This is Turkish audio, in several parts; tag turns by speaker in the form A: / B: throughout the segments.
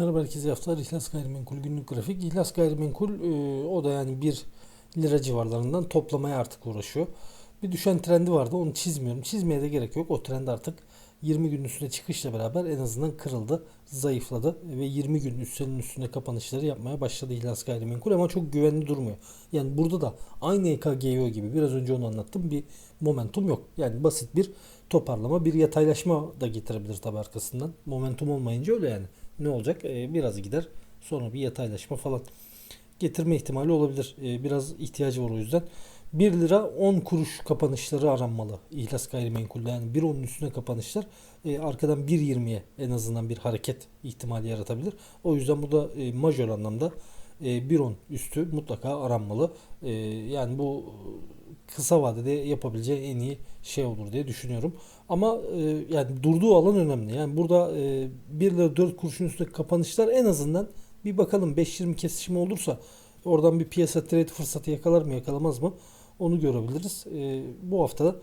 A: Merhaba herkese haftalar. İhlas Gayrimenkul günlük grafik. İhlas Gayrimenkul e, o da yani 1 lira civarlarından toplamaya artık uğraşıyor. Bir düşen trendi vardı onu çizmiyorum. Çizmeye de gerek yok. O trend artık 20 günün üstüne çıkışla beraber en azından kırıldı, zayıfladı ve 20 gün üstünün üstünde kapanışları yapmaya başladı İhlas Gayrimenkul ama çok güvenli durmuyor. Yani burada da aynı EKGO gibi biraz önce onu anlattım bir momentum yok. Yani basit bir toparlama, bir yataylaşma da getirebilir tabi arkasından. Momentum olmayınca öyle yani. Ne olacak? Ee, biraz gider sonra bir yataylaşma falan getirme ihtimali olabilir. Ee, biraz ihtiyacı var o yüzden. 1 lira 10 kuruş kapanışları aranmalı İhlas Gayrimenkul'de. Yani 1.10'un üstüne kapanışlar e, arkadan 1.20'ye en azından bir hareket ihtimali yaratabilir. O yüzden bu da e, majör anlamda e, 1.10 üstü mutlaka aranmalı. E, yani bu kısa vadede yapabileceği en iyi şey olur diye düşünüyorum. Ama e, yani durduğu alan önemli. Yani burada e, 1 lira 4 kuruşun üstündeki kapanışlar en azından bir bakalım 5.20 kesişimi olursa oradan bir piyasa trade fırsatı yakalar mı yakalamaz mı onu görebiliriz. E, bu hafta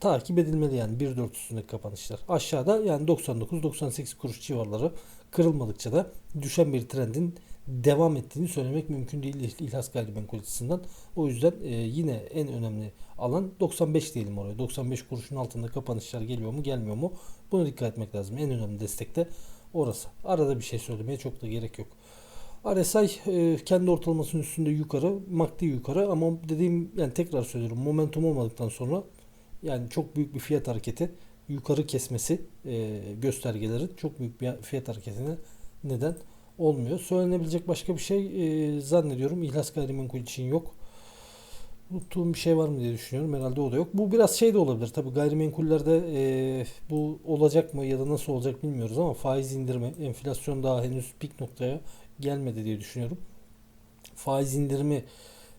A: takip edilmeli yani 1.4 üstündeki kapanışlar. Aşağıda yani 99-98 kuruş civarları kırılmadıkça da düşen bir trendin devam ettiğini söylemek mümkün değil İhlas Gayrimenkul açısından. O yüzden e, yine en önemli alan 95 diyelim oraya. 95 kuruşun altında kapanışlar geliyor mu gelmiyor mu? Buna dikkat etmek lazım. En önemli destek de orası. Arada bir şey söylemeye çok da gerek yok. RSI e, kendi ortalamasının üstünde yukarı, MACD yukarı ama dediğim yani tekrar söylüyorum momentum olmadıktan sonra yani çok büyük bir fiyat hareketi yukarı kesmesi e, göstergelerin çok büyük bir fiyat hareketine neden olmuyor. Söylenebilecek başka bir şey e, zannediyorum İhlas Gayrimenkul için yok. Unuttuğum bir şey var mı diye düşünüyorum. Herhalde o da yok. Bu biraz şey de olabilir. Tabii gayrimenkullerde e, bu olacak mı ya da nasıl olacak bilmiyoruz ama faiz indirme, enflasyon daha henüz pik noktaya gelmedi diye düşünüyorum. Faiz indirimi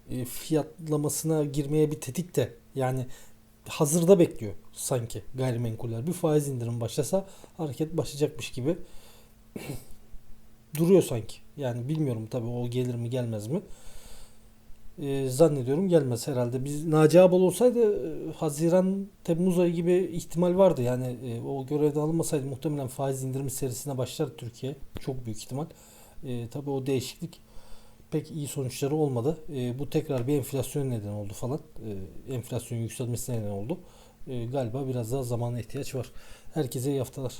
A: e, fiyatlamasına girmeye bir tetik de yani hazırda bekliyor sanki gayrimenkuller. Bir faiz indirim başlasa hareket başlayacakmış gibi duruyor sanki. Yani bilmiyorum tabii o gelir mi gelmez mi. Ee, zannediyorum gelmez herhalde. Biz Naci Abal olsaydı e, Haziran Temmuz ayı gibi ihtimal vardı. Yani e, o görevden alınmasaydı muhtemelen faiz indirimi serisine başlar Türkiye. Çok büyük ihtimal. E, tabii o değişiklik pek iyi sonuçları olmadı. E, bu tekrar bir enflasyon neden oldu falan. E, enflasyon yükselmesine neden oldu. E, galiba biraz daha zamana ihtiyaç var. Herkese iyi haftalar.